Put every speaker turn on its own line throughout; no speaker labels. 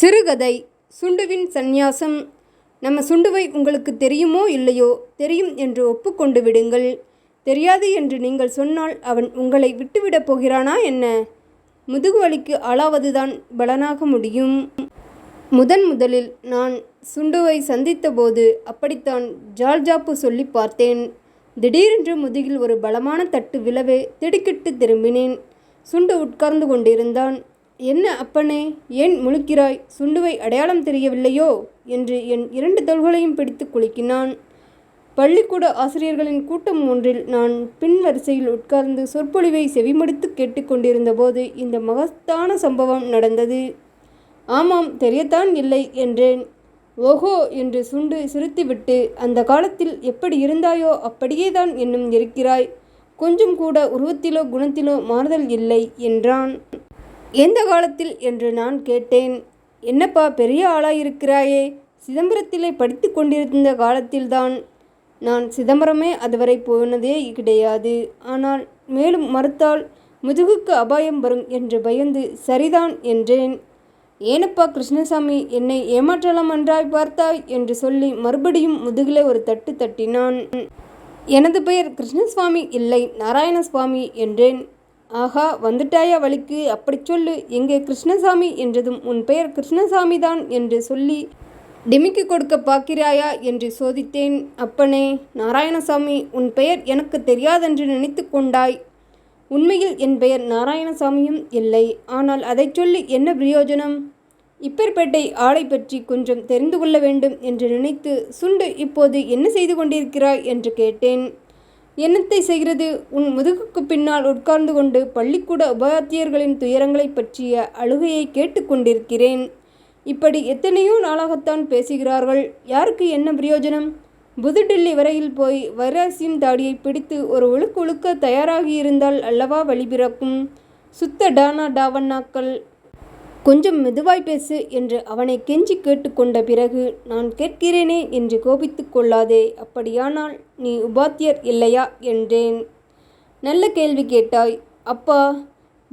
சிறுகதை சுண்டுவின் சந்நியாசம். நம்ம சுண்டுவை உங்களுக்கு தெரியுமோ இல்லையோ தெரியும் என்று ஒப்புக்கொண்டு விடுங்கள். தெரியாது என்று நீங்கள் சொன்னால் அவன் உங்களை விட்டுவிடப் போகிறானா என்ன? முதுகு வலிக்கு ஆளாவதுதான் பலனாக முடியும். முதன் முதலில் நான் சுண்டுவை சந்தித்தபோது அப்படித்தான் ஜால்ஜாப்பு சொல்லி பார்த்தேன். திடீரென்று முதுகில் ஒரு பலமான தட்டு விழவே திடுக்கிட்டு திரும்பினேன். சுண்டு உட்கார்ந்து கொண்டிருந்தான். என்ன அப்பனே ஏன் முழுக்கிறாய்? சுண்டுவை அடையாளம் தெரியவில்லையோ? என்று என் இரண்டு தோள்களையும் பிடித்து குலுக்கினான். பள்ளிக்கூட ஆசிரியர்களின் கூட்டம் ஒன்றில் நான் பின் வரிசையில் உட்கார்ந்து சொற்பொழிவை செவிமடுத்து கேட்டுக்கொண்டிருந்தபோது இந்த மகத்தான சம்பவம் நடந்தது. ஆமாம் தெரியத்தான் இல்லை என்றேன். ஓஹோ என்று சுண்டு சிரித்துவிட்டு அந்த காலத்தில் எப்படி இருந்தாயோ அப்படியே தான் இன்னும் இருக்கிறாய். கொஞ்சம் கூட உருவத்திலோ குணத்திலோ மாறுதல் இல்லை என்றான். எந்த காலத்தில் என்று நான் கேட்டேன். என்னப்பா பெரிய ஆளாயிருக்கிறாயே? சிதம்பரத்திலே படித்து கொண்டிருந்த காலத்தில்தான். நான் சிதம்பரமே அதுவரை போனதே கிடையாது. ஆனால் மேலும் மறுத்தால் முதுகுக்கு அபாயம் வரும் என்று பயந்து சரிதான் என்றேன். ஏனப்பா கிருஷ்ணசாமி என்னை ஏமாற்றலாம் என்றாய் பார்த்தாய்? என்று சொல்லி மறுபடியும் முதுகிலே ஒரு தட்டு தட்டினான். எனது பெயர் கிருஷ்ணசுவாமி இல்லை நாராயணசுவாமி என்றேன். ஆஹா வந்துட்டாயா வழிக்கு? அப்படிச் சொல்லு. எங்கே கிருஷ்ணசாமி? என்றதும் உன் பெயர் கிருஷ்ணசாமி தான் என்று சொல்லி டிமிக்கு கொடுக்க பார்க்கிறாயா? என்று சோதித்தேன். அப்பனே நாராயணசாமி உன் பெயர் எனக்கு தெரியாதென்று நினைத்து கொண்டாய். உண்மையில் என் பெயர் நாராயணசாமியும் இல்லை. ஆனால் அதைச் சொல்லி என்ன பிரயோஜனம்? இப்பேற்பேட்டை ஆளை பற்றி கொஞ்சம் தெரிந்து கொள்ள வேண்டும் என்று நினைத்து சுண்டு இப்போது என்ன செய்து கொண்டிருக்கிறாய்? என்று கேட்டேன். என்னத்தை செய்கிறது? உன் முதுகுக்கு பின்னால் உட்கார்ந்து கொண்டு பள்ளிக்கூட உபாத்தியர்களின் துயரங்களை பற்றிய அழுகையை கேட்டுக்கொண்டிருக்கிறேன் இப்படி எத்தனையோ நாளாகத்தான் பேசுகிறார்கள். யாருக்கு என்ன பிரயோஜனம்? புதுடில்லி வரையில் போய் வைராசியம் தாடியை பிடித்து ஒரு ஒழுக்கு ஒழுக்க தயாராகியிருந்தால் அல்லவா வழி பிறக்கும்? சுத்த டானா டாவண்ணாக்கள் கொஞ்சம் மெதுவாய் பேசு என்று அவனை கெஞ்சி கேட்டுக்கொண்ட பிறகு நான் கேட்கிறேனே என்று கோபித்து கொள்ளாதே அப்படியானால் நீ உபாத்தியர் இல்லையா? என்றேன். நல்ல கேள்வி கேட்டாய். அப்பா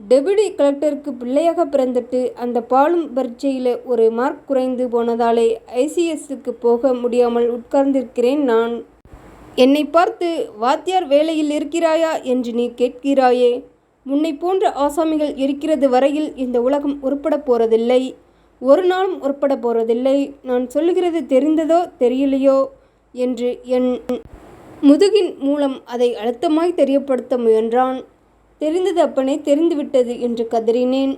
டெபுடி கலெக்டருக்கு பிள்ளையாக பிறந்துட்டு அந்த பாலும் பரீட்சையில் ஒரு மார்க் குறைந்து போனதாலே ஐசிஎஸ்க்கு போக முடியாமல் உட்கார்ந்திருக்கிறேன் நான். என்னை பார்த்து வாத்தியார் வேலையில் இருக்கிறாயா? என்று நீ கேட்கிறாயே உன்னை போன்ற ஆசாமிகள் இருக்கிறது வரையில் இந்த உலகம் உருப்பட போறதில்லை. ஒரு நாளும் உருப்பட போறதில்லை. நான் சொல்லுகிறது தெரிந்ததோ தெரியலையோ என்று என் முதுகின் மூலம் அதை அழுத்தமாய் தெரியப்படுத்த முயன்றான். தெரிந்தது அப்பனே தெரிந்துவிட்டது என்று கதறினேன்.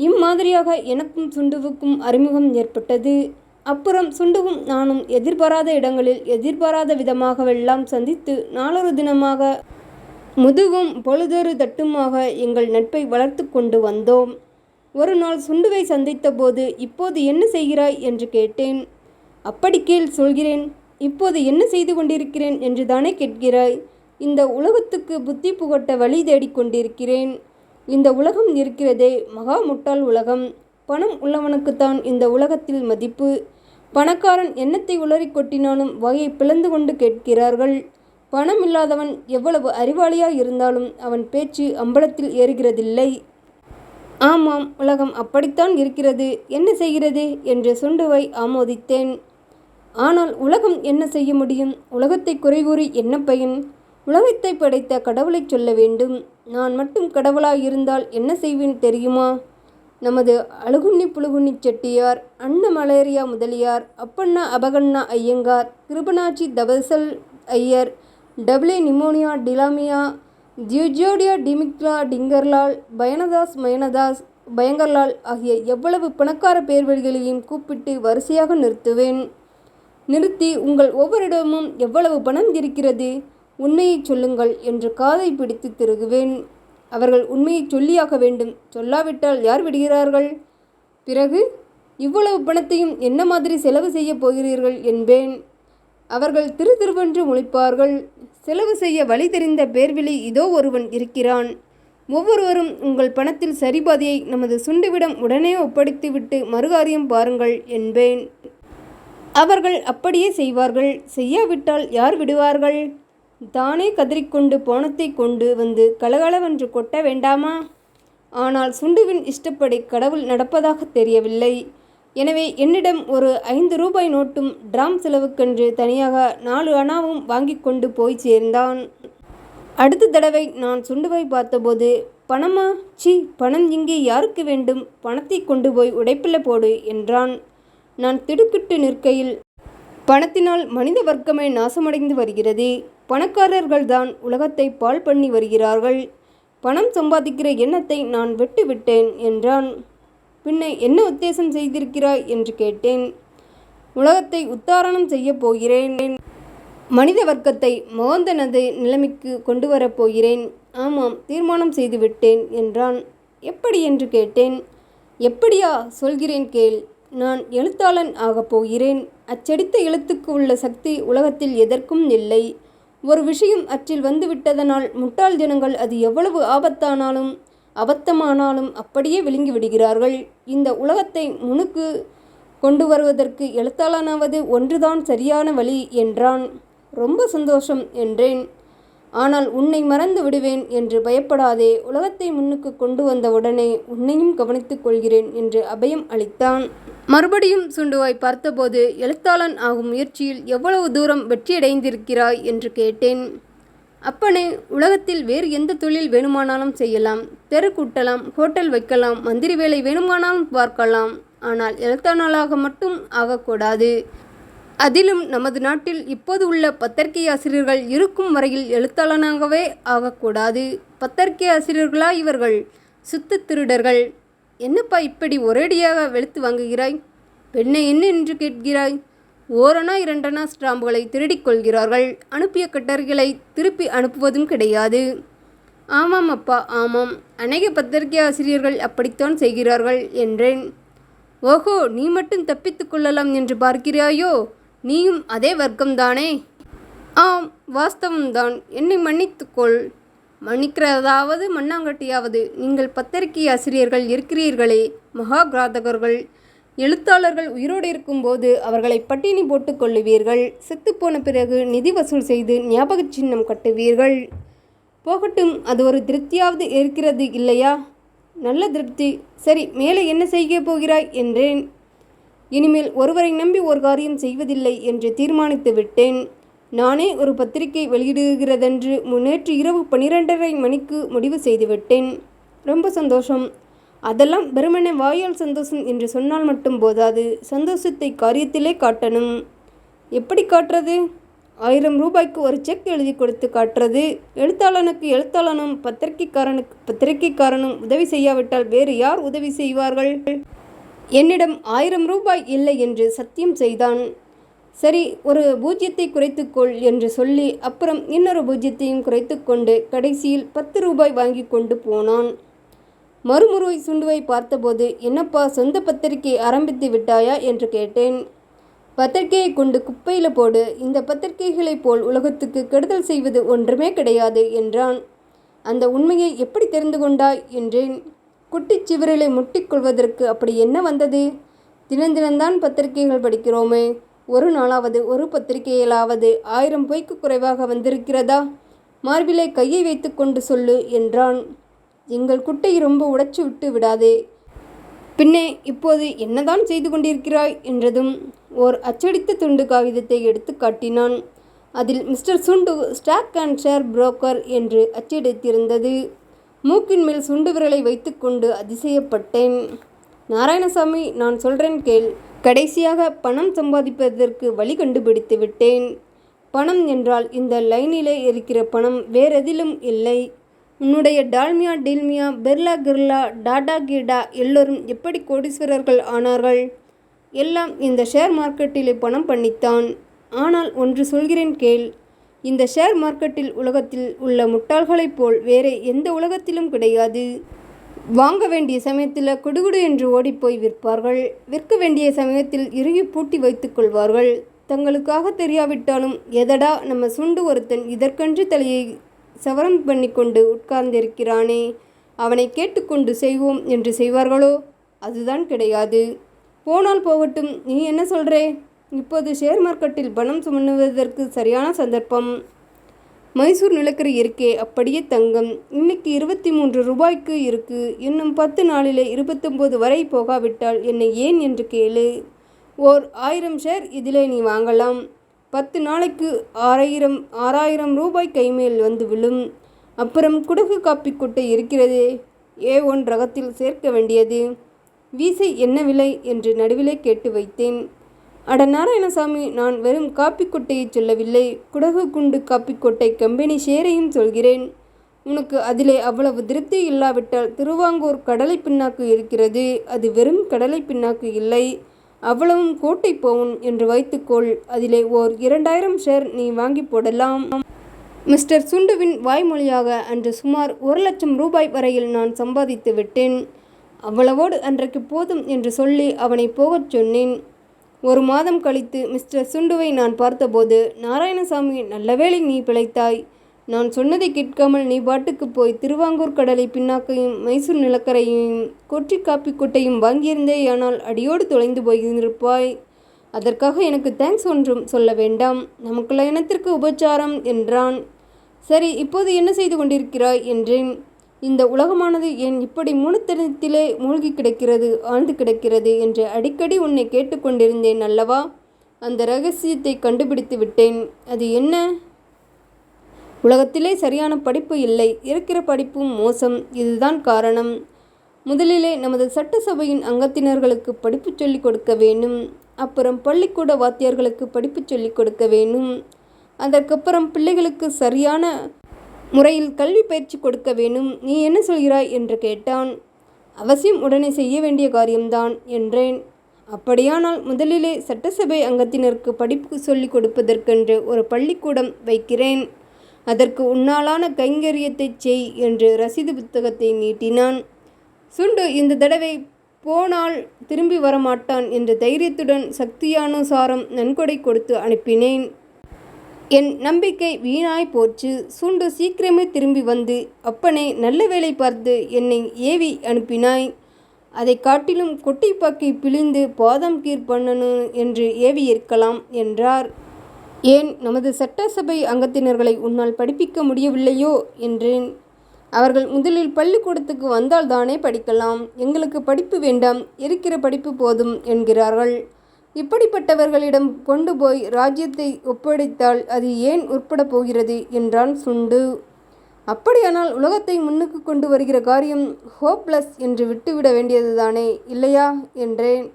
இம்மாதிரியாக எனக்கும் சுண்டுவுக்கும் அறிமுகம் ஏற்பட்டது. அப்புறம் சுண்டுவும் நானும் எதிர்பாராத இடங்களில் எதிர்பாராத விதமாகவெல்லாம் சந்தித்து நாளொரு தினமாக முதுகும் பொழுதொரு தட்டுமாக எங்கள் நட்பை வளர்த்து கொண்டு வந்தோம். ஒரு நாள் சுண்டுவை சந்தித்த போது இப்போது என்ன செய்கிறாய்? என்று கேட்டேன். அப்படி கேள் சொல்கிறேன். இப்போது என்ன செய்து கொண்டிருக்கிறேன்? என்று தானே கேட்கிறாய். இந்த உலகத்துக்கு புத்தி புகட்ட வழி தேடிக்கொண்டிருக்கிறேன் இந்த உலகம் இருக்கிறதே மகா முட்டாள் உலகம். பணம் உள்ளவனுக்குத்தான் இந்த உலகத்தில் மதிப்பு. பணக்காரன் எண்ணத்தை உளறி கொட்டினாலும் வகையை பிளந்து கொண்டு கேட்கிறார்கள். பணம் இல்லாதவன் எவ்வளவு அறிவாளியாக இருந்தாலும் அவன் பேச்சு அம்பலத்தில் ஏறுகிறதில்லை. ஆமாம் உலகம் அப்படித்தான் இருக்கிறது. என்ன செய்கிறது என்று சுண்டுவை ஆமோதித்தேன். ஆனால் உலகம் என்ன செய்ய முடியும்? உலகத்தை குறை கூறி என்ன பயன்? உலகத்தை படைத்த கடவுளை சொல்ல வேண்டும். நான் மட்டும் கடவுளாய் இருந்தால் என்ன செய்வேன் தெரியுமா? நமது அழுகுண்ணி புழுகுண்ணி செட்டியார் அண்ண மலேரியா முதலியார் அப்பண்ணா அபகண்ணா ஐயங்கார் கிருபனாச்சி தபசல் ஐயர் டபிளே நிமோனியா டிலாமியா ஜியோஜோடியா டிமிக்லா டிங்கர்லால் பயனதாஸ் மயனதாஸ் பயங்கர்லால் ஆகிய எவ்வளவு பணக்கார பேர்வழிகளையும் கூப்பிட்டு வரிசையாக நிறுத்துவேன். நிறுத்தி உங்கள் ஒவ்வொருடமும் எவ்வளவு பணம் இருக்கிறது? உண்மையை சொல்லுங்கள் என்று காதை பிடித்து திருகுவேன். அவர்கள் உண்மையை சொல்லியாக வேண்டும். சொல்லாவிட்டால் யார் விடுகிறார்கள்? பிறகு இவ்வளவு பணத்தையும் என்ன மாதிரி செலவு செய்யப் போகிறீர்கள் என்பேன். அவர்கள் திரு திருவென்று முழிப்பார்கள். செலவு செய்ய வழி தெரிந்த பேர்விழி இதோ ஒருவன் இருக்கிறான். ஒவ்வொருவரும் உங்கள் பணத்தில் சரிபாதியை நமது சுண்டுவிடம் உடனே ஒப்படைத்துவிட்டு மறுகாரியம் பாருங்கள் என்பேன். அவர்கள் அப்படியே செய்வார்கள். செய்யாவிட்டால் யார் விடுவார்கள்? தானே கதறிக்கொண்டு போனத்தை கொண்டு வந்து கலகலவென்று கொட்ட வேண்டாமா? ஆனால் சுண்டுவின் இஷ்டப்படி கடவுள் நடப்பதாக தெரியவில்லை. எனவே என்னிடம் ஒரு ஐந்து ரூபாய் நோட்டும் டிராம் செலவுக்கென்று தனியாக நாலு அணாவும் வாங்கி கொண்டு போய் சேர்ந்தான். அடுத்த தடவை நான் சுண்டுவை பார்த்தபோது பணமா? சி பணம் இங்கே யாருக்கு வேண்டும்? பணத்தை கொண்டு போய் உடைப்பில் போடு என்றான். நான் திடுக்கிட்டு நிற்கையில் பணத்தினால் மனித வர்க்கமே நாசமடைந்து வருகிறது. பணக்காரர்கள்தான் உலகத்தை பால் பண்ணி வருகிறார்கள். பணம் சம்பாதிக்கிற எண்ணத்தை நான் விட்டு விட்டேன் என்றான். பின்ன என்ன உத்தேசம் செய்திருக்கிறாய் என்று கேட்டேன். உலகத்தை உத்தாரணம் செய்யப் போகிறேன். மனித வர்க்கத்தை மோந்தனது நிலைமைக்கு கொண்டு வரப் போகிறேன். ஆமாம் தீர்மானம் செய்துவிட்டேன் என்றான். எப்படி என்று கேட்டேன். எப்படியா சொல்கிறேன் கேள். நான் எழுத்தாளன் ஆகப் போகிறேன். அச்சடித்த எழுத்துக்கு உள்ள சக்தி உலகத்தில் எதற்கும் இல்லை. ஒரு விஷயம் அற்றில் வந்துவிட்டதனால் முட்டாள் ஜனங்கள் அது எவ்வளவு ஆபத்தானாலும் அபத்தமானாலும் அப்படியே விழுங்கி விடுகிறார்கள். இந்த உலகத்தை முனுக்கு கொண்டு வருவதற்கு எழுத்தாளனாவது ஒன்றுதான் சரியான வழி என்றான். ரொம்ப சந்தோஷம் என்றேன். ஆனால் உன்னை மறந்து விடுவேன் என்று பயப்படாதே. உலகத்தை முன்னுக்கு கொண்டு வந்தவுடனே உன்னையும் கவனித்துக் கொள்கிறேன் என்று அபயம் அளித்தான். மறுபடியும் சுண்டுவாய் பார்த்தபோது எழுத்தாளன் ஆகும் முயற்சியில் எவ்வளவு தூரம் வெற்றியடைந்திருக்கிறாய் என்று கேட்டேன். அப்பனே உலகத்தில் வேறு எந்த தொழில் வேணுமானாலும் செய்யலாம். தெரு கூட்டலாம் ஹோட்டல் வைக்கலாம் மந்திரி வேலை வேணுமானாலும் பார்க்கலாம். ஆனால் எழுத்தாளாக மட்டும் ஆகக்கூடாது. அதிலும் நமது நாட்டில் இப்போது உள்ள பத்திரிகை ஆசிரியர்கள் இருக்கும் வரையில் எழுத்தாளனாகவே ஆகக்கூடாது. பத்திரிகை ஆசிரியர்களா இவர்கள்? சுத்த திருடர்கள். என்னப்பா இப்படி ஒரேடியாக வெளுத்து வாங்குகிறாய்? பெண்ணை என்ன என்று கேட்கிறாய்? ஓரணா இரண்டனா ஸ்டாம்புகளை திருடிக் கொள்கிறார்கள் அனுப்பிய கட்டர்களை திருப்பி அனுப்புவதும் கிடையாது. ஆமாம் அப்பா ஆமாம். அநேக பத்திரிகை ஆசிரியர்கள் அப்படித்தான் செய்கிறார்கள் என்றேன். ஓஹோ நீ மட்டும் தப்பித்துக் கொள்ளலாம் என்று பார்க்கிறாயோ? நீயும் அதே வர்க்கம்தானே? ஆம் வாஸ்தவம்தான். என்னை மன்னித்துக்கொள். மன்னிக்கிறதாவது மண்ணாங்கட்டியாவது. நீங்கள் பத்திரிகை ஆசிரியர்கள் இருக்கிறீர்களே மகாகிராதகர்கள் எழுத்தாளர்கள் உயிரோடு இருக்கும்போது அவர்களை பட்டினி போட்டுக் கொள்ளுவீர்கள். செத்துப்போன பிறகு நிதி வசூல் செய்து ஞாபக சின்னம் கட்டுவீர்கள். போகட்டும் அது ஒரு திருப்தியாவது இருக்கிறது இல்லையா? நல்ல திருப்தி. சரி மேலே என்ன செய்ய போகிறாய்? என்றேன். இனிமேல் ஒருவரை நம்பி ஒரு காரியம் செய்வதில்லை என்று தீர்மானித்து விட்டேன். நானே ஒரு பத்திரிகை வெளியிடுகிறதென்று முன்னேற்று இரவு பனிரெண்டரை மணிக்கு முடிவு செய்துவிட்டேன் ரொம்ப சந்தோஷம். அதெல்லாம் வெறுமனே வாயால் சந்தோஷம் என்று சொன்னால் மட்டும் போதாது. சந்தோஷத்தை காரியத்திலே காட்டணும். எப்படி காட்டுறது? ஆயிரம் ரூபாய்க்கு ஒரு செக் எழுதி கொடுத்து காட்டுறது. எழுத்தாளனுக்கு எழுத்தாளனும் பத்திரிகைக்காரனுக்கு பத்திரிகைக்காரனும் உதவி செய்யாவிட்டால் வேறு யார் உதவி செய்வார்கள்? என்னிடம் ஆயிரம் ரூபாய் இல்லை என்று சத்தியம் செய்தான். சரி ஒரு பூஜ்யத்தை குறைத்துக்கொள் என்று சொல்லி அப்புறம் இன்னொரு பூஜ்யத்தையும் குறைத்துக்கொண்டு கடைசியில் பத்து ரூபாய் வாங்கி கொண்டு போனான். மறுமுறை சுண்டுவை பார்த்தபோது என்னப்பா சொந்த பத்திரிகை ஆரம்பித்து விட்டாயா? என்று கேட்டேன். பத்திரிகையை கொண்டு குப்பையில் போடு. இந்த பத்திரிகைகளைப் போல் உலகத்துக்கு கெடுதல் செய்வது ஒன்றுமே கிடையாது என்றான். அந்த உண்மையை எப்படி தெரிந்து கொண்டாய்? என்றேன். குட்டிச் சிவரலை முட்டிக்கொள்வதற்கு அப்படி என்ன வந்தது? தினந்தினந்தான் பத்திரிகைகள் படிக்கிறோமே. ஒரு நாளாவது ஒரு பத்திரிகையிலாவது ஆயிரம் பொய்க்கு குறைவாக வந்திருக்கிறதா? மார்பிலை கையை வைத்துக்கொண்டு சொல்லு என்றான். எங்கள் குட்டை ரொம்ப உடைச்சு விட்டு விடாதே. பின்னே இப்போது என்னதான் செய்து கொண்டிருக்கிறாய்? என்றதும் ஓர் அச்சடித்த துண்டு காகிதத்தை எடுத்து காட்டினான். அதில் மிஸ்டர் சுண்டு ஸ்டாக் அண்ட் ஷேர் புரோக்கர் என்று அச்சடித்திருந்தது. மூக்கின் மேல் சுண்டு விரலை வைத்துக்கொண்டு அதிசயப்பட்டேன். நாராயணசாமி நான் சொல்கிறேன் கேள். கடைசியாக பணம் சம்பாதிப்பதற்கு வழி கண்டுபிடித்து விட்டேன். பணம் என்றால் இந்த லைனிலே இருக்கிற பணம் வேறெதிலும் இல்லை. உன்னுடைய டால்மியா டீல்மியா பிர்லா கிர்லா டாடா கீடா எல்லோரும் எப்படி கோடீஸ்வரர்கள் ஆனார்கள்? எல்லாம் இந்த ஷேர் மார்க்கெட்டிலே பணம் பண்ணித்தான். ஆனால் ஒன்று சொல்கிறேன் கேள். இந்த ஷேர் மார்க்கெட்டில் உலகத்தில் உள்ள முட்டாள்களைப் போல் வேறு எந்த உலகத்திலும் கிடையாது. வாங்க வேண்டிய சமயத்தில் குடுகுடு என்று ஓடிப்போய் விற்பார்கள். விற்க வேண்டிய சமயத்தில் இறுகி பூட்டி வைத்துக் கொள்வார்கள். தங்களுக்காக தெரியாவிட்டாலும் எதடா நம்ம சுண்டு ஒருத்தன் இதற்கென்று தலையை சவரம் பண்ணி கொண்டு உட்கார்ந்திருக்கிறானே. அவனை கேட்டுக்கொண்டு செய்வோம் என்று செய்வார்களோ? அதுதான் கிடையாது. போனால் போகட்டும். நீ என்ன சொல்கிறே இப்போது ஷேர் மார்க்கெட்டில் பணம் சுமண்ணுவதற்கு சரியான சந்தர்ப்பம். மைசூர் நிலக்கரி இருக்கே அப்படியே தங்கம். இன்னைக்கு இருபத்தி மூன்று ரூபாய்க்கு இருக்கு. இன்னும் பத்து நாளிலே இருபத்தொம்போது வரை போகாவிட்டால் என்னை ஏன் என்று கேளு. ஓர் ஆயிரம் ஷேர் இதிலே நீ வாங்கலாம். பத்து நாளைக்கு ஆறாயிரம் ஆறாயிரம் ரூபாய் கைமேல் வந்து விழும். அப்புறம் குடகு காப்பி கொட்டை இருக்கிறதே. ஏ ஒன் ரகத்தில் சேர்க்க வேண்டியது. வீசை என்ன விலை என்று நடுவிலே கேட்டு வைத்தேன். அட நாராயணசாமி நான் வெறும் காப்பி கொட்டையை சொல்லவில்லை. குடகு குண்டு காப்பி கொட்டை கம்பெனி ஷேரையும் சொல்கிறேன். உனக்கு அதிலே அவ்வளவு திருப்தி இல்லாவிட்டால் திருவாங்கூர் கடலை பின்னாக்கு இருக்கிறது. அது வெறும் கடலை பின்னாக்கு இல்லை. அவ்வளவும் கோட்டை போவும் என்று வைத்துக்கொள். அதிலே ஓர் இரண்டாயிரம் ஷேர் நீ வாங்கி போடலாம். மிஸ்டர் சுண்டுவின் வாய்மொழியாக அன்று சுமார் ஒரு லட்சம் ரூபாய் வரையில் நான் சம்பாதித்து விட்டேன். அவ்வளவோடு அன்றைக்கு போதும் என்று சொல்லி அவனை போகச் சொன்னேன். ஒரு மாதம் கழித்து மிஸ்டர் சுண்டுவை நான் பார்த்தபோது நாராயணசாமி நல்லவேளை நீ பிழைத்தாய். நான் சொன்னதை கேட்காமல் நீ பாட்டுக்கு போய் திருவாங்கூர் கடலை பின்னாக்கையும் மைசூர் நிலக்கரையும் கொற்றி காப்பி கொட்டையும் வாங்கியிருந்தேயானால் அடியோடு தொலைந்து போயிருப்பாய் அதற்காக எனக்கு தேங்க்ஸ் ஒன்றும் சொல்ல வேண்டாம். நமக்குள்ள இனத்திற்கு உபச்சாரம் என்றான். சரி இப்போது என்ன செய்து கொண்டிருக்கிறாய்? என்றேன். இந்த உலகமானது ஏன் இப்படி மூணுத்தனத்திலே மூழ்கி கிடக்கிறது ஆழ்ந்து கிடக்கிறது என்று அடிக்கடி உன்னை கேட்டுக்கொண்டிருந்தேன் அல்லவா? அந்த ரகசியத்தை கண்டுபிடித்து விட்டேன். அது என்ன? உலகத்திலே சரியான படிப்பு இல்லை. இருக்கிற படிப்பும் மோசம். இதுதான் காரணம். முதலிலே நமது சட்டசபையின் அங்கத்தினர்களுக்கு படிப்பு சொல்லிக் கொடுக்க வேண்டும். அப்புறம் பள்ளிக்கூட வாத்தியார்களுக்கு படிப்பு சொல்லிக் கொடுக்க வேண்டும். அதற்கப்புறம் பிள்ளைகளுக்கு சரியான முறையில் கல்வி பயிற்சி கொடுக்க வேண்டும். நீ என்ன சொல்கிறாய்? என்று கேட்டான். அவசியம் உடனே செய்ய வேண்டிய காரியம்தான் என்றேன். அப்படியானால் முதலிலே சட்டசபை அங்கத்தினருக்கு படிப்பு சொல்லிக் கொடுப்பதற்கென்று ஒரு பள்ளிக்கூடம் வைக்கிறேன். அதற்கு உன்னாலான கைங்கரியத்தை செய் என்று ரசீது புத்தகத்தை நீட்டினான். சுண்டு இந்த தடவை போனால் திரும்பி வரமாட்டான் என்ற தைரியத்துடன் சக்தியானுசாரம் நன்கொடை கொடுத்து அனுப்பினேன். என் நம்பிக்கை வீணாய் போச்சு. சுண்டு சீக்கிரமே திரும்பி வந்து அப்பனே நல்ல வேலை பார்த்து என்னை ஏவி அனுப்பினாய். அதை காட்டிலும் கொட்டைப்பாக்கை பிழிந்து பாதம் கீர் பண்ணணும் என்று ஏவி இருக்கலாம் என்றார். ஏன் நமது சட்டசபை அங்கத்தினர்களை உன்னால் படிப்பிக்க முடியவில்லையோ என்றேன். அவர்கள் முதலில் பள்ளிக்கூடத்துக்கு வந்தால்தானே படிக்கலாம். எங்களுக்கு படிப்பு வேண்டாம் இருக்கிற படிப்பு போதும் என்கிறார்கள். இப்படிப்பட்டவர்களிடம் கொண்டு போய் ராஜ்யத்தை ஒப்படைத்தால் அது ஏன் உட்பட போகிறது என்றான் சுண்டு. அப்படியானால் உலகத்தை முன்னுக்கு கொண்டு வருகிற காரியம் ஹோப்லெஸ் என்று விட்டுவிட வேண்டியதுதானே இல்லையா? என்றேன்.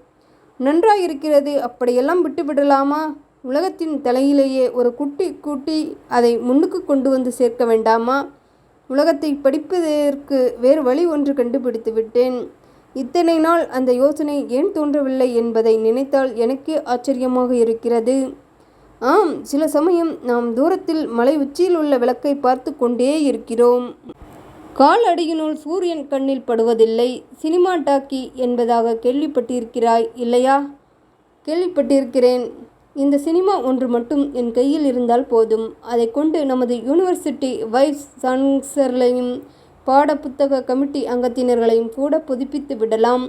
நன்றாயிருக்கிறது அப்படியெல்லாம் விட்டுவிடலாமா? உலகத்தின் தலையிலேயே ஒரு குட்டி கூட்டி அதை முன்னுக்கு கொண்டு வந்து சேர்க்க வேண்டாமா? உலகத்தை படிப்பதற்கு வேறு வழி ஒன்று கண்டுபிடித்து விட்டேன். இத்தனை நாள் அந்த யோசனை ஏன் தோன்றவில்லை என்பதை நினைத்தால் எனக்கே ஆச்சரியமாக இருக்கிறது. ஆம் சில சமயம் நாம் தூரத்தில் மலை உச்சியில் உள்ள விளக்கை பார்த்து கொண்டே இருக்கிறோம். கால் அடியினுள் சூரியன் கண்ணில் படுவதில்லை. சினிமா டாக்கி என்பதாக கேள்விப்பட்டிருக்கிறாய் இல்லையா? கேள்விப்பட்டிருக்கிறேன். இந்த சினிமா ஒன்று மட்டும் என் கையில் இருந்தால் போதும். அதை கொண்டு நமது யூனிவர்சிட்டி வைஸ் சான்சலரையும் பாட புத்தக கமிட்டி அங்கத்தினர்களையும் கூட புதுப்பித்து விடலாம்.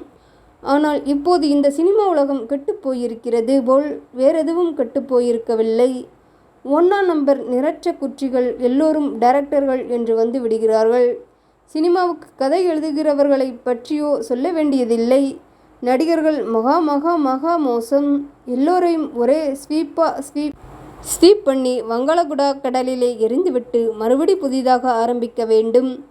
ஆனால் இப்போது இந்த சினிமா உலகம் கெட்டுப்போயிருக்கிறது போல் வேறெதுவும் கெட்டுப்போயிருக்கவில்லை ஒன்றாம் நம்பர் நிறற்ற குற்றிகள் எல்லோரும் டைரக்டர்கள் என்று வந்து விடுகிறார்கள். சினிமாவுக்கு கதை எழுதுகிறவர்களை பற்றியோ சொல்ல வேண்டியதில்லை. நடிகர்கள் மகா மகா மகா மோசம். எல்லோரையும் ஒரே ஸ்வீப்பா ஸ்வீப். ஸ்வீப் பண்ணி வங்காளகுடா கடலிலே எரிந்துவிட்டு மறுபடி புதிதாக ஆரம்பிக்க வேண்டும்.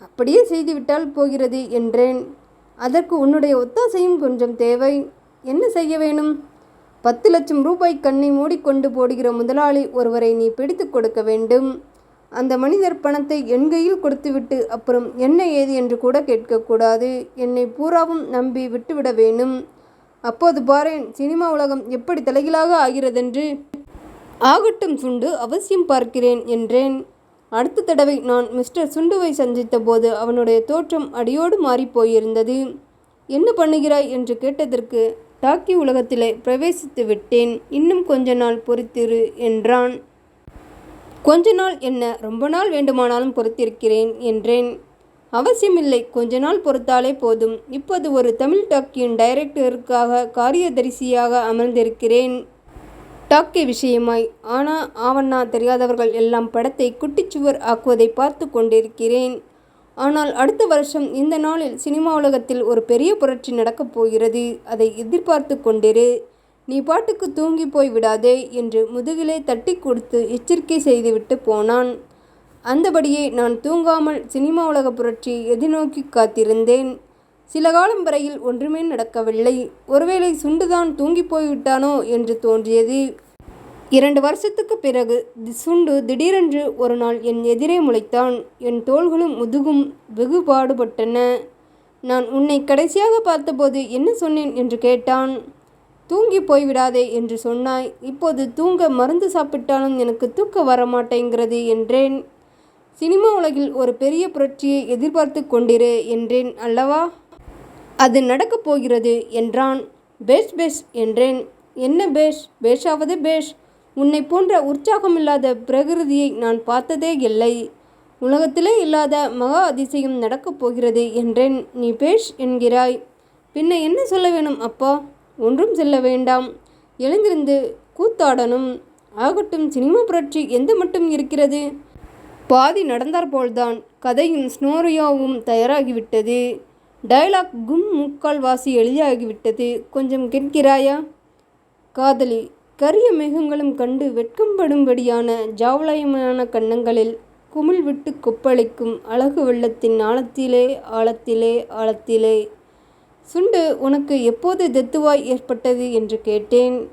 அப்படியே செய்துவிட்டால் போகிறது என்றேன். அதற்கு உன்னுடைய ஒத்தாசையும் கொஞ்சம் தேவை. என்ன செய்ய வேணும்? பத்து லட்சம் ரூபாய் கண்ணை மூடிக்கொண்டு போடுகிற முதலாளி ஒருவரை நீ பிடித்து கொடுக்க வேண்டும். அந்த மனிதர் பணத்தை என் கையில் கொடுத்துவிட்டு அப்புறம் என்ன ஏது என்று கூட கேட்கக்கூடாது. என்னை பூராவும் நம்பி விட்டுவிட வேணும் அப்போது பாரேன் சினிமா உலகம் எப்படி தலைகீழாக ஆகிறதென்று? ஆகட்டும் சுண்டு அவசியம் பார்க்கிறேன் என்றேன். அடுத்த தடவை நான் மிஸ்டர் சுண்டுவை சந்தித்த போது அவனுடைய தோற்றம் அடியோடு மாறிப்போயிருந்தது என்ன பண்ணுகிறாய்? என்று கேட்டதற்கு டாக்கி உலகத்திலே பிரவேசித்து விட்டேன் இன்னும் கொஞ்ச நாள் பொறுத்திரு என்றான். கொஞ்ச நாள் என்ன ரொம்ப நாள் வேண்டுமானாலும் பொறுத்திருக்கிறேன் என்றேன். அவசியமில்லை. கொஞ்ச நாள் பொறுத்தாலே போதும். இப்போது ஒரு தமிழ் டாக்கியின் டைரக்டருக்காக காரியதரிசியாக அமர்ந்திருக்கிறேன். டாக்கி விஷயமாய். ஆனா ஆவண்ணா தெரியாதவர்கள் எல்லாம் படத்தை குட்டிச்சுவர் ஆக்குவதை பார்த்து கொண்டிருக்கிறேன். ஆனால் அடுத்த வருஷம் இந்த நாளில் சினிமா உலகத்தில் ஒரு பெரிய புரட்சி நடக்கப் போகிறது. அதை எதிர்பார்த்து கொண்டிரு. நீ பாட்டுக்கு தூங்கி போய் விடாதே என்று முதுகிலே தட்டி கொடுத்து எச்சரிக்கை செய்துவிட்டு போனான். அந்தபடியே நான் தூங்காமல் சினிமா உலக புரட்சி எதிர்நோக்கி காத்திருந்தேன். சில காலம் வரையில் ஒன்றுமே நடக்கவில்லை. ஒருவேளை சுண்டுதான் தூங்கி போய்விட்டானோ என்று தோன்றியது. இரண்டு வருஷத்துக்கு பிறகு சுண்டு திடீரென்று ஒரு நாள் என் எதிரே முளைத்தான். என் தோள்களும் முதுகும் வெகு பாடுபட்டன நான் உன்னை கடைசியாக பார்த்தபோது என்ன சொன்னேன் என்று கேட்டான். தூங்கி போய்விடாதே என்று சொன்னாய். இப்போது தூங்க மருந்து சாப்பிட்டாலும் எனக்கு தூக்க வர மாட்டேங்கிறது என்றேன். சினிமா உலகில் ஒரு பெரிய புரட்சியை எதிர்பார்த்து கொண்டிரு என்றேன் அல்லவா? அது நடக்கப் போகிறது என்றான். பேஷ் பேஷ் என்றேன். என்ன பேஷ்? பேஷாவது பேஷ். உன்னை போன்ற உற்சாகமில்லாத பிரகிருதியை நான் பார்த்ததே இல்லை. உலகத்திலே இல்லாத மகா அதிசயம் நடக்கப் போகிறது என்றேன். நீ பேஷ் என்கிறாய். பின்ன என்ன சொல்ல வேணும் அப்பா? ஒன்றும் செல்ல வேண்டாம். எழுந்திருந்து கூத்தாடனும் ஆகட்டும் சினிமா புரட்சி எந்த மட்டும் இருக்கிறது? பாதி நடந்தாற்போல்தான் கதையும் ஸ்னோரியாவும் தயாராகிவிட்டது. டயலாக் கும் முக்கால் வாசி எழுதியாகிவிட்டது கொஞ்சம் கேட்கிறாயா? காதலி கரிய மேகங்களும் கண்டு வெட்கம்படும்படியான ஜாவலயமான கன்னங்களில் குமிழ் விட்டு கொப்பளிக்கும் அழகு வெள்ளத்தின் ஆழத்திலே ஆழத்திலே ஆழத்திலே சுண்டு உனக்கு எப்போது தெத்துவாய் ஏற்பட்டது என்று கேட்டேன்.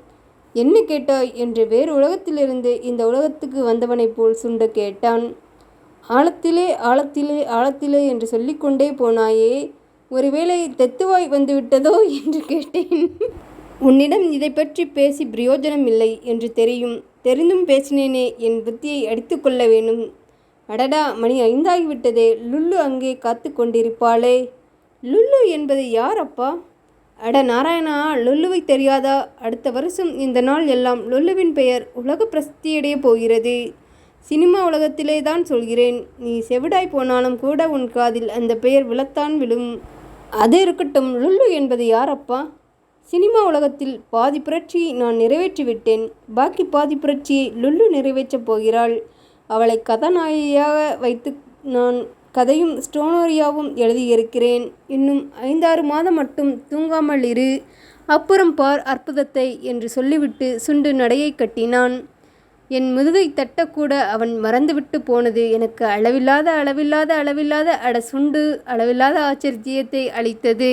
என்ன கேட்டாய்? என்று வேறு உலகத்திலிருந்து இந்த உலகத்துக்கு வந்தவனைப் போல் சுண்டு கேட்டான். ஆழத்திலே ஆழத்திலே ஆழத்திலே என்று சொல்லிக்கொண்டே போனாயே. ஒருவேளை தெத்துவாய் வந்துவிட்டதோ? என்று கேட்டேன். உன்னிடம் இதை பற்றி பேசி பிரயோஜனம் இல்லை என்று தெரியும். தெரிந்தும் பேசினேனே என் புத்தியை அடித்து கொள்ள வேணும். அடடா மணி ஐந்தாகிவிட்டதே. லுல்லு அங்கே காத்து கொண்டிருப்பாளே. லுல்லு என்பது யார் அப்பா? அட நாராயணா லுல்லுவை தெரியாதா? அடுத்த வருஷம் இந்த நாள் எல்லாம் லுல்லுவின் பெயர் உலக பிரசித்தியடைய போகிறது. சினிமா உலகத்திலே தான் சொல்கிறேன். நீ செவிடாய் போனாலும் கூட உன் காதில் அந்த பெயர் விழத்தான் விழும். அது இருக்கட்டும் லுல்லு என்பது யார் அப்பா? சினிமா உலகத்தில் பாதி புரட்சியை நான் நிறைவேற்றிவிட்டேன் பாக்கி பாதி புரட்சியை லுல்லு நிறைவேற்றப் போகிறாள். அவளை கதாநாயகியாக வைத்து நான் கதையும் ஸ்டோனோரியாவும் எழுதியிருக்கிறேன். இன்னும் ஐந்தாறு மாதம் மட்டும் தூங்காமல் இரு. அப்புறம் பார் அற்புதத்தை என்று சொல்லிவிட்டு சுண்டு நடையை கட்டினான். என் முதுகை தட்டக்கூட அவன் மறந்துவிட்டு போனது எனக்கு அளவில்லாத அளவில்லாத அளவில்லாத அட சுண்டு அளவில்லாத ஆச்சரியத்தை அளித்தது.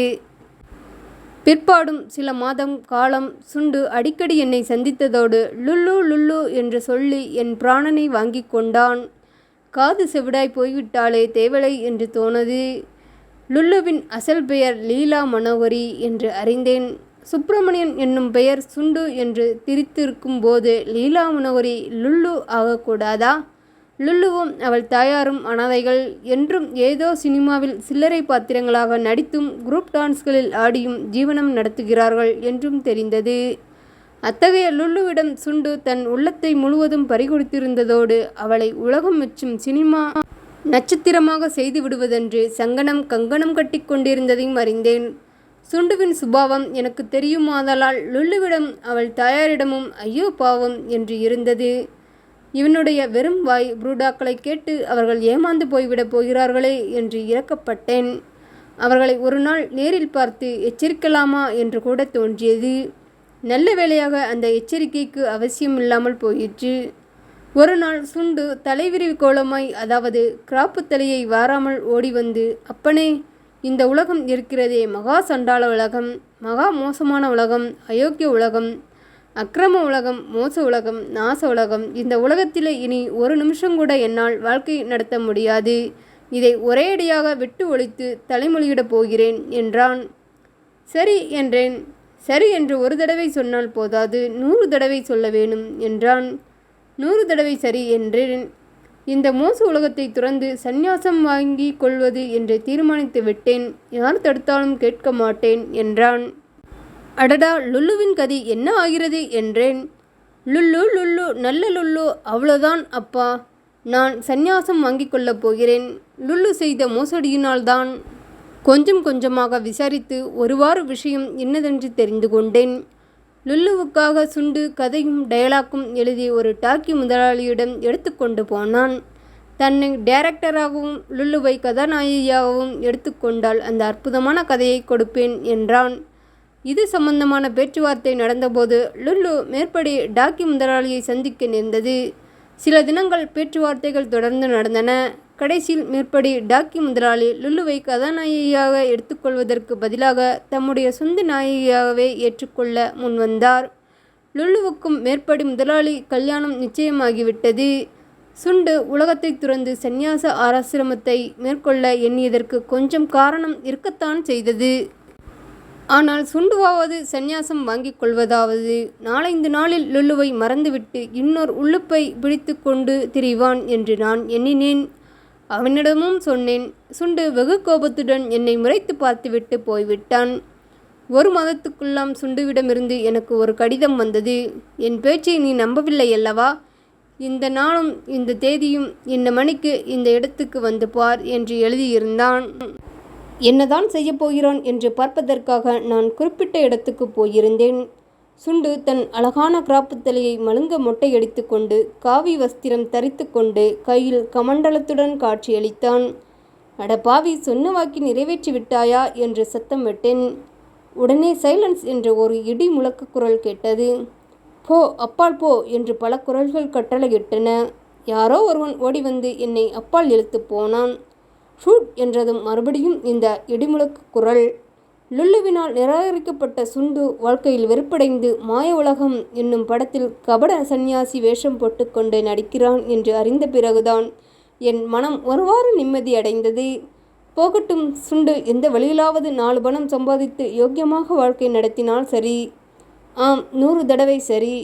பிற்பாடும் சில மாதம் காலம் சுண்டு அடிக்கடி என்னை சந்தித்ததோடு லுல்லு லுல்லு என்று சொல்லி என் பிராணனை வாங்கி கொண்டான். காது செவிடாய் போய்விட்டாளே தேவலை என்று தோணது. லுல்லுவின் அசல் பெயர் லீலா மனோகரி என்று அறிந்தேன். சுப்பிரமணியன் என்னும் பெயர் சுண்டு என்று திரித்திருக்கும் போது லீலா மனோகரி லுல்லு ஆகக்கூடாதா? லுல்லுவும் அவள் தாயாரும் அனாதைகள். என்றும் ஏதோ சினிமாவில் சில்லறை பாத்திரங்களாக நடித்தும் குரூப் டான்ஸ்களில் ஆடியும் ஜீவனம் நடத்துகிறார்கள் என்றும் தெரிந்தது. அத்தகைய லுல்லுவிடம் சுண்டு தன் உள்ளத்தை முழுவதும் பறிகொடுத்திருந்ததோடு அவளை உலகம் மற்றும் சினிமா நட்சத்திரமாக செய்து விடுவதென்று சங்கனம் கங்கணம் கட்டி கொண்டிருந்ததையும் அறிந்தேன். சுண்டுவின் சுபாவம் எனக்கு தெரியுமாதலால் லுல்லுவிடம் அவள் தாயாரிடமும் ஐயோ பாவம் என்று இருந்தது. இவனுடைய வெறும் வாய் புரூடாக்களை கேட்டு அவர்கள் ஏமாந்து போய்விடப் போகிறார்களே என்று இறக்கப்பட்டேன் அவர்களை ஒரு நாள் நேரில் பார்த்து எச்சரிக்கலாமா? என்று கூட தோன்றியது. நல்ல வேளையாக அந்த எச்சரிக்கைக்கு அவசியம் இல்லாமல் போயிற்று. ஒரு நாள் சுண்டு தலைவிரி கோலமாய் அதாவது கிராப்பு தலையை வாராமல் ஓடி வந்து அப்பனே இந்த உலகம் இருக்கிறதே மகா சண்டாள உலகம் மகா மோசமான உலகம் அயோக்கிய உலகம் அக்கிரம உலகம் மோச உலகம் நாச உலகம். இந்த உலகத்தில் இனி ஒரு நிமிஷம் கூட என்னால் வாழ்க்கை நடத்த முடியாது. இதை ஒரேயடியாக விட்டு ஒழித்து தலைமொழியிடப் போகிறேன் என்றான். சரி என்றேன். சரி என்று ஒரு தடவை சொன்னால் போதாது நூறு தடவை சொல்ல வேணும் என்றான். நூறு தடவை சரி என்றேன். இந்த மோச உலகத்தை துறந்து சந்நியாசம் வாங்கி கொள்வது என்று தீர்மானித்து விட்டேன். யார் தடுத்தாலும் கேட்க மாட்டேன் என்றான். அடடா லுல்லுவின் கதி என்ன ஆகிறது என்றேன். லுல்லு லுல்லு நல்ல லுல்லு அவ்வளோதான் அப்பா. நான் சந்நியாசம் வாங்கிக் கொள்ளப் போகிறேன். லுல்லு செய்த மோசடியினால்தான். கொஞ்சம் கொஞ்சமாக விசாரித்து ஒருவாறு விஷயம் என்னதென்று தெரிந்து கொண்டேன். லுல்லுவுக்காக சுண்டு கதையும் டயலாக்கும் எழுதி ஒரு டாக்கி முதலாளியிடம் எடுத்துக்கொண்டு போனான். தன்னை டைரக்டராகவும் லுல்லுவை கதாநாயகியாகவும் எடுத்துக்கொண்டால் அந்த அற்புதமான கதையை கொடுப்பேன் என்றான். இது சம்பந்தமான பேச்சுவார்த்தை நடந்தபோது லுல்லு மேற்படி டாக்கி முதலாளியை சந்திக்க நேர்ந்தது. சில தினங்கள் பேச்சுவார்த்தைகள் தொடர்ந்து நடந்தன. கடைசியில் மேற்படி டாக்கி முதலாளி லுல்லுவை கதாநாயகியாக எடுத்துக்கொள்வதற்கு பதிலாக தம்முடைய சொந்த நாயகியாகவே ஏற்றுக்கொள்ள முன்வந்தார். லுல்லுவுக்கும் மேற்படி முதலாளி கல்யாணம் நிச்சயமாகிவிட்டது. சுண்டு உலகத்தை துறந்து சந்நியாச ஆசிரமத்தை மேற்கொள்ள எண்ணியதற்கு கொஞ்சம் காரணம் இருக்கத்தான் செய்தது. ஆனால் சுண்டுவாவது சந்நியாசம் வாங்கிக் கொள்வதாவது. நாலைந்து நாளில் லுல்லுவை மறந்துவிட்டு இன்னொரு உள்ளுப்பை பிடித்து கொண்டு திரிவான் என்று நான் எண்ணினேன். அவனிடமும் சொன்னேன் சுண்டு வெகு கோபத்துடன் என்னை முறைத்து பார்த்துவிட்டு போய்விட்டான். ஒரு மாதத்துக்குள்ளாம் சுண்டுவிடமிருந்து எனக்கு ஒரு கடிதம் வந்தது. என் பேச்சை நீ நம்பவில்லை அல்லவா? இந்த நாளும் இந்த தேதியும் இந்த மணிக்கு இந்த இடத்துக்கு வந்து பார் என்று எழுதியிருந்தான். என்னதான் செய்யப் போகிறான்? என்று பார்ப்பதற்காக நான் குறிப்பிட்ட இடத்துக்கு போயிருந்தேன். சுண்டு தன் அழகான கிராப்பு தலையை மழுங்க மொட்டையடித்து கொண்டு காவி வஸ்திரம் தரித்து கொண்டு கையில் கமண்டலத்துடன் காட்சியளித்தான். அட பாவி சொன்ன வாக்கி நிறைவேற்றி விட்டாயா? என்று சத்தம் விட்டேன். உடனே சைலன்ஸ் என்ற ஒரு இடி முழக்க குரல் கேட்டது. போ அப்பால் போ என்று பல குரல்கள் கட்டளையிட்டன. யாரோ ஒருவன் ஓடி வந்து என்னை அப்பால் இழுத்து போனான். ஷூட் என்றதும் மறுபடியும் இந்த இடிமுழக்கு குரல். லுல்லுவினால் நிராகரிக்கப்பட்ட சுண்டு வாழ்க்கையில் வெறுப்படைந்து மாய உலகம் என்னும் படத்தில் கபட சந்நியாசி வேஷம் போட்டுக்கொண்டு நடிக்கிறான் என்று அறிந்த பிறகுதான் என் மனம் ஒருவாறு நிம்மதி அடைந்தது. போகட்டும் சுண்டு எந்த வழியிலாவது நாலு பணம் சம்பாதித்து யோக்கியமாக வாழ்க்கை நடத்தினால் சரி. ஆம் நூறு தடவை சரி.